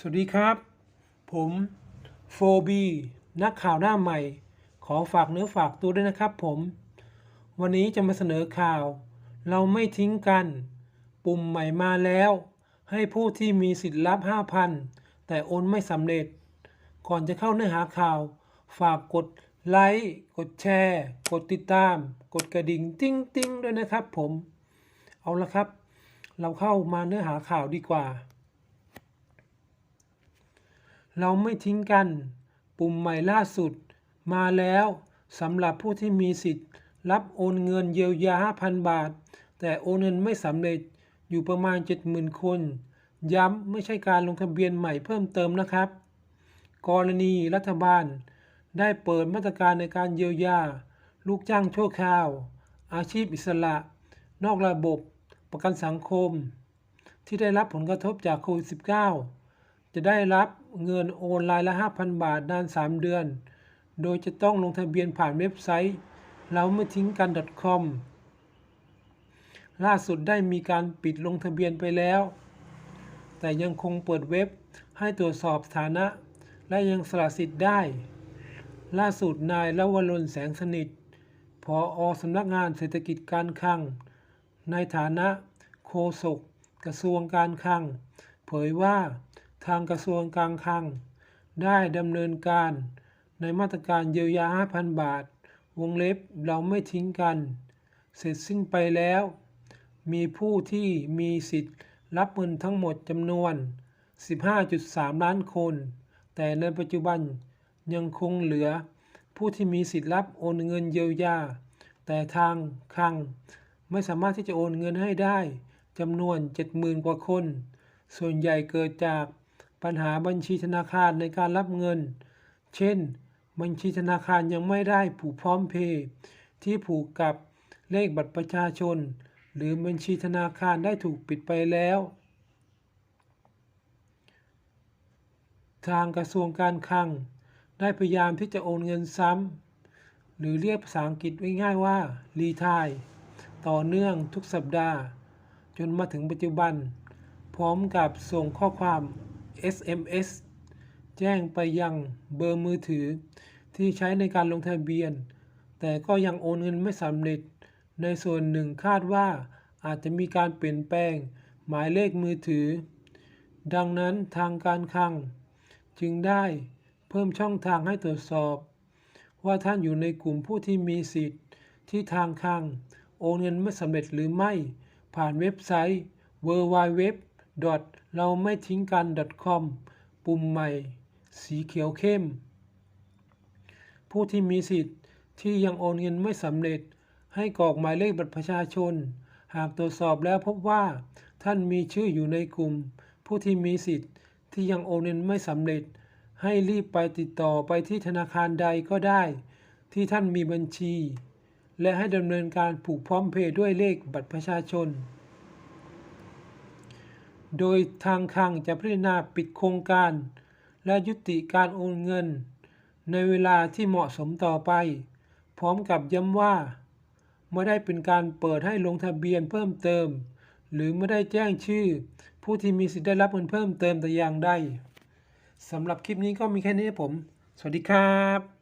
สวัสดีครับ ผมโฟบีนักข่าวหน้าใหม่ ขอฝากเนื้อฝากตัวด้วยนะครับผม วันนี้จะมาเสนอข่าว เราไม่ทิ้งกัน ปุ่มใหม่มาแล้ว ให้ผู้ที่มีสิทธิ์รับ 5,000 แต่โอนไม่สำเร็จ ก่อนจะเข้าเนื้อหาข่าว ฝากกดไลค์ กดแชร์ กดติดตาม กดกระดิ่งติ้งติ้งด้วยนะครับผม เอาละครับ เราเข้ามาเนื้อหาข่าวดีกว่า เราไม่ทิ้งกัน ปุ่มใหม่ล่าสุด มาแล้วสำหรับผู้ที่มีสิทธิ์ รับโอนเงินเยียวยา 5,000 บาท แต่โอนเงินไม่สำเร็จอยู่ประมาณ 70,000 คน ย้ำไม่ใช่การลงทะเบียนใหม่เพิ่มเติมนะครับ กรณีรัฐบาล ได้เปิดมาตรการในการเยียวยา ลูกจ้างชั่วคราว อาชีพอิสระ นอกระบบ ประกันสังคม ที่ได้รับผลกระทบจากโควิด -19 จะได้รับเงินโอนรายละ 5,000 บาทนาน 3 เดือน โดยจะต้องลงทะเบียนผ่านเว็บไซต์เราไม่ทิ้งกัน .com ล่าสุดได้มีการปิดลงทะเบียนไปแล้ว แต่ยังคงเปิดเว็บให้ตรวจสอบสถานะ และยังสละสิทธิ์ได้ ล่าสุดนายละวรนแสงสนิทพออสำนักงานเศรษฐกิจการคลัง ในฐานะโฆษกกระทรวงการคลัง เผยว่า ทางกระทรวงการคลัง ได้ดำเนินการในมาตรการเยียวยา 5,000 บาท วงเล็บเราไม่ทิ้งกัน เสร็จสิ้นไปแล้ว มีผู้ที่มีสิทธิ์รับเงินทั้งหมดจำนวน 15.3 ล้านคน แต่ในปัจจุบันยังคงเหลือ ผู้ที่มีสิทธิ์รับโอนเงินเยียวยา แต่ทางคลัง ไม่สามารถที่จะโอนเงินให้ได้จำนวน 70,000 กว่าคน ส่วนใหญ่เกิดจาก ปัญหาบัญชีธนาคารในการรับเงิน เช่น บัญชีธนาคารยังไม่ได้ผูกพร้อมเพย์ที่ผูกกับเลขบัตรประชาชน หรือบัญชีธนาคารได้ถูกปิดไปแล้ว ทางกระทรวงการคลัง ได้พยายามที่จะโอนเงินซ้ำหรือเรียกภาษาอังกฤษง่ายๆว่ารีทายต่อเนื่องทุกสัปดาห์ จนมาถึงปัจจุบัน พร้อมกับส่งข้อความ SMS แจ้งไปยังเบอร์มือถือ ที่ใช้ในการลงทะเบียน แต่ก็ยังโอนเงินไม่สำเร็จ ในส่วนหนึ่งคาดว่าอาจจะมีการเปลี่ยนแปลงหมายเลขมือถือ ดังนั้นทางการคลัง จึงได้เพิ่มช่องทางให้ตรวจสอบ ว่าท่านอยู่ในกลุ่มผู้ที่มีสิทธิ์ ที่ทางคลังโอนเงินไม่สำเร็จหรือไม่ ผ่านเว็บไซต์ www เราไม่ทิ้งกัน .com ปุ่มใหม่ สีเขียวเข้ม ผู้ที่มีสิทธิ์ที่ยังโอนเงินไม่สำเร็จ ให้กรอกหมายเลขบัตรประชาชน หากตรวจสอบแล้วพบว่า ท่านมีชื่ออยู่ในกลุ่ม ผู้ที่มีสิทธิ์ที่ยังโอนเงินไม่สำเร็จ ให้รีบไปติดต่อไปที่ธนาคารใดก็ได้ ที่ท่านมีบัญชี และให้ดำเนินการผูกพร้อมเพย์ด้วยเลขบัตรประชาชน โดยทางคลังจะพิจารณาปิดโครงการ และยุติการโอนเงิน ในเวลาที่เหมาะสมต่อไป พร้อมกับย้ำว่า ไม่ได้เป็นการเปิดให้ลงทะเบียนเพิ่มเติม หรือไม่ได้แจ้งชื่อ ผู้ที่มีสิทธิ์ได้รับเงินเพิ่มเติมแต่อย่างใดสำหรับคลิปนี้ก็มีแค่นี้ผม สวัสดีครับ